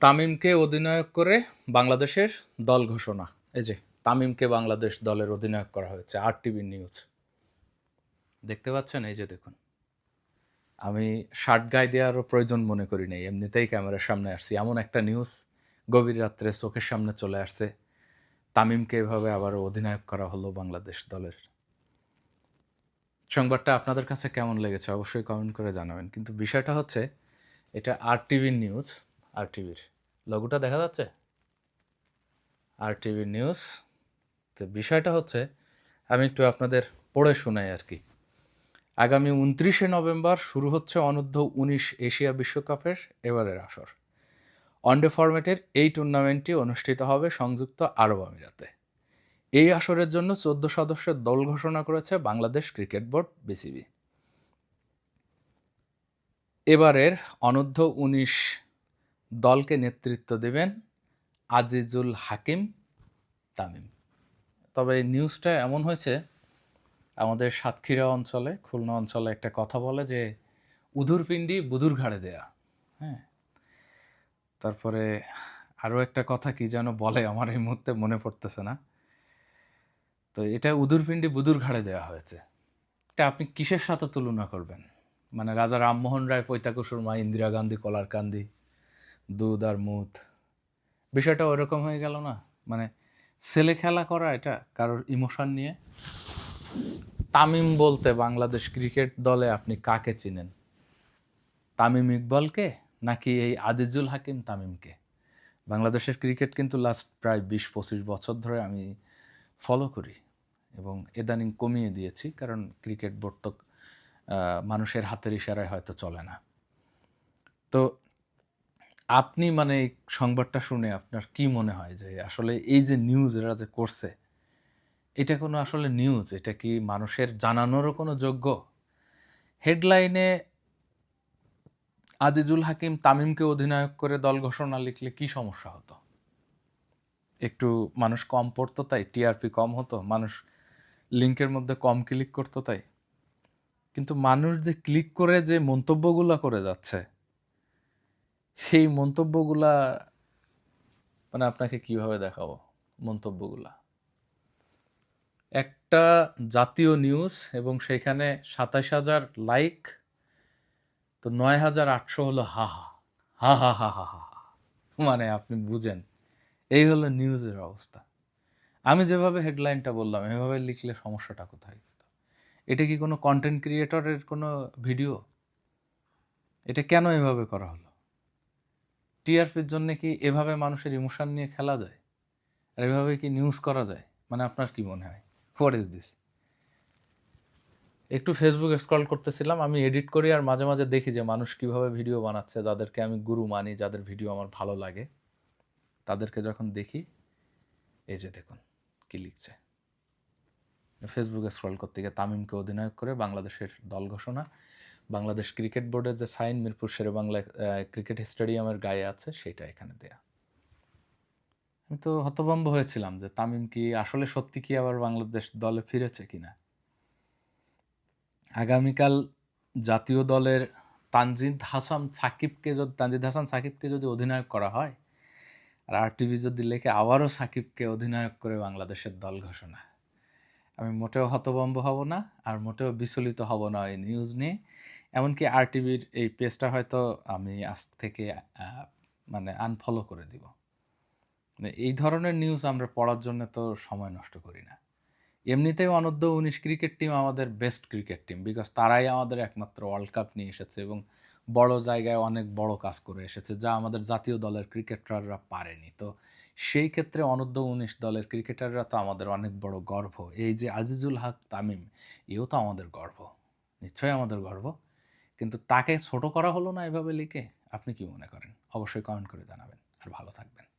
তামিমকে অধিনায়ক করে বাংলাদেশের দল ঘোষণা। এই যে, তামিমকে বাংলাদেশ দলের অধিনায়ক করা হয়েছে আর টিভি নিউজ। দেখতে পাচ্ছেন? এই যে দেখুন। আমি শার্ট গায়ে দেওয়ারও প্রয়োজন মনে করি নাই, এমনিতেই ক্যামেরার সামনে আসছি। এমন একটা নিউজ গভীর রাত্রে চোখের সামনে চলে আসছে, তামিমকে এভাবে আবার অধিনায়ক করা হলো বাংলাদেশ দলের। সংবাদটা আপনাদের কাছে কেমন লেগেছে? অবশ্যই কমেন্ট করে জানাবেন। কিন্তু বিষয়টা হচ্ছে, এটা আর টিভির নিউজ আর টিভির লোগোটা দেখা যাচ্ছে? আর টিভির নিউজ তো বিষয়টা হচ্ছে, আমি একটু আপনাদের পড়ে শোনাই আর কি। আগামী উনত্রিশে নভেম্বর শুরু হচ্ছে অনূর্ধ্ব উনিশ এশিয়া বিশ্বকাপের এবারের আসর। ওয়ানডে ফরম্যাটের এই টুর্নামেন্টটি অনুষ্ঠিত হবে সংযুক্ত আরব আমিরাতে। এই আসরের জন্য চোদ্দ সদস্যের দল ঘোষণা করেছে বাংলাদেশ ক্রিকেট বোর্ড, বিসিবি। এবারের অনূর্ধ্ব উনিশ দলকে নেতৃত্ব দেবেন আজিজুল হাকিম তামিম। তবে এই নিউজটা এমন হয়েছে, আমাদের সাতক্ষীরা অঞ্চলে, খুলনা অঞ্চলে একটা কথা বলে যে উধুর পিণ্ডি বুধুর ঘাড়ে দেয়া। হ্যাঁ। তারপরে আরও একটা কথা কি যেন বলে আমার এই মুহূর্তে মনে পড়তেছে না। তো এটা উদুর পিণ্ডি বুদুর ঘাড়ে দেওয়া হয়েছে। এটা আপনি কিসের সাথে তুলনা করবেন? মানে রাজা রামমোহন রায় পৈতাকুসুর মা ইন্দিরা গান্ধী কলার কান্দি দুধ আর মুদ বিষয়টা ওরকম হয়ে গেল না? মানে ছেলে খেলা করা, এটা কারোর ইমোশন নিয়ে? তামিম বলতে বাংলাদেশ ক্রিকেট দলে আপনি কাকে চিনেন? তামিম ইকবলকে নাকি এই আজিজুল হাকিম তামিমকে? বাংলাদেশের ক্রিকেট কিন্তু লাস্ট প্রায় বিশ পঁচিশ বছর ধরে আমি ফলো করি এবং এদানিং কমিয়ে দিয়েছি, কারণ ক্রিকেট বোর্ড তো মানুষের হাতের ইশারায় হয়তো চলে না। তো আপনি মানে সংবাদটা শুনে আপনার কি মনে হয় যে আসলে এই যে নিউজ এরা যে করছে, এটা কোনো আসলে নিউজ এটা কি মানুষের জানানোরও কোনো যোগ্য? হেডলাইনে আজিজুল হাকিম তামিমকে অধিনায়ক করে দল ঘোষণা লিখলে কি সমস্যা হতো? একটু মানুষ কম পড়তো তাই টিআরপি কম হতো, মানুষ লিঙ্কের মধ্যে কম ক্লিক করতো তাই। কিন্তু মানুষ যে ক্লিক করে যে মন্তব্যগুলো করে যাচ্ছে সেই মন্তব্যগুলা মানে আপনাকে কীভাবে দেখাবো মন্তব্যগুলা? একটা জাতীয় নিউজ এবং সেখানে সাতাশ হাজার লাইক, তো নয় হাজার আটশো হলো হা হা হা হা হা হা হা মানে আপনি বুঝেন, এই হলো নিউজের অবস্থা। আমি যেভাবে হেডলাইনটা বললাম, এভাবে লিখলে সমস্যাটা কোথায়? এটা কি কোনো কন্টেন্ট ক্রিয়েটরের কোনো ভিডিও? এটা কেন এভাবে করা হলো? টিআরপির জন্য কি এভাবে মানুষের ইমোশন নিয়ে খেলা যায়? আর এভাবে কি নিউজ করা যায়? মানে আপনার কি মনে হয়? হোয়াট ইজ দিস একটু ফেসবুক স্ক্রল করতেছিলাম, আমি এডিট করি আর মাঝে মাঝে দেখি যে মানুষ কীভাবে ভিডিও বানাচ্ছে, যাদেরকে আমি গুরু মানি, যাদের ভিডিও আমার ভালো লাগে, তাদেরকে যখন দেখি, এই যে দেখুন, কি লিখছে। ফেসবুকে স্ক্রল করতে গিয়ে তামিমকে অধিনায়ক করে বাংলাদেশের দল ঘোষণা বাংলাদেশ ক্রিকেট বোর্ডের যে সাইন মিরপুর শেরে বাংলা ক্রিকেট স্টেডিয়ামের গায়ে আছে, সেটা এখানে দেয়া। আমি তো হতভম্ব হয়েছিলাম যে তামিম কি আসলে সত্যি কি আবার বাংলাদেশ দলে ফিরেছে কিনা? আগামীকাল জাতীয় দলের তানজিদ হাসান সাকিবকে যদি তানজিদ হাসান সাকিবকে যদি অধিনায়ক করা হয়, আর আর টিভি যদি লেখে আবারও সাকিবকে অধিনায়ক করে বাংলাদেশের দল ঘোষণা। আমি মোটেও হতভম্ব হব না, আর মোটেও বিচলিত হব না এই নিউজ নিয়ে। এমনকি আর টিভির এই পেজটা হয়তো আমি আজ থেকে মানে আনফলো করে দিব। মানে এই ধরনের নিউজ আমরা পড়ার জন্য তো সময় নষ্ট করি না। এমনিতেই অনূর্ধ্ব উনিশ ক্রিকেট টিম আমাদের বেস্ট ক্রিকেট টিম বিকজ তারাই আমাদের একমাত্র ওয়ার্ল্ড কাপ নিয়ে এসেছে এবং বড় জায়গায় অনেক বড় কাজ করে এসেছে যা আমাদের জাতীয় দলের ক্রিকেটাররা পারেনি। তো সেই ক্ষেত্রে অনূর্ধ্ব উনিশ দলের ক্রিকেটাররা তো আমাদের অনেক বড় গর্ব। এই যে আজিজুল হক তামিম, এও তো আমাদের গর্ব। নিশ্চয়ই আমাদের গর্ব। কিন্তু তাকে ছোট করা হলো না এভাবে লিখে, আপনি কি মনে করেন? অবশ্যই কমেন্ট করে জানাবেন। আর ভালো থাকবেন।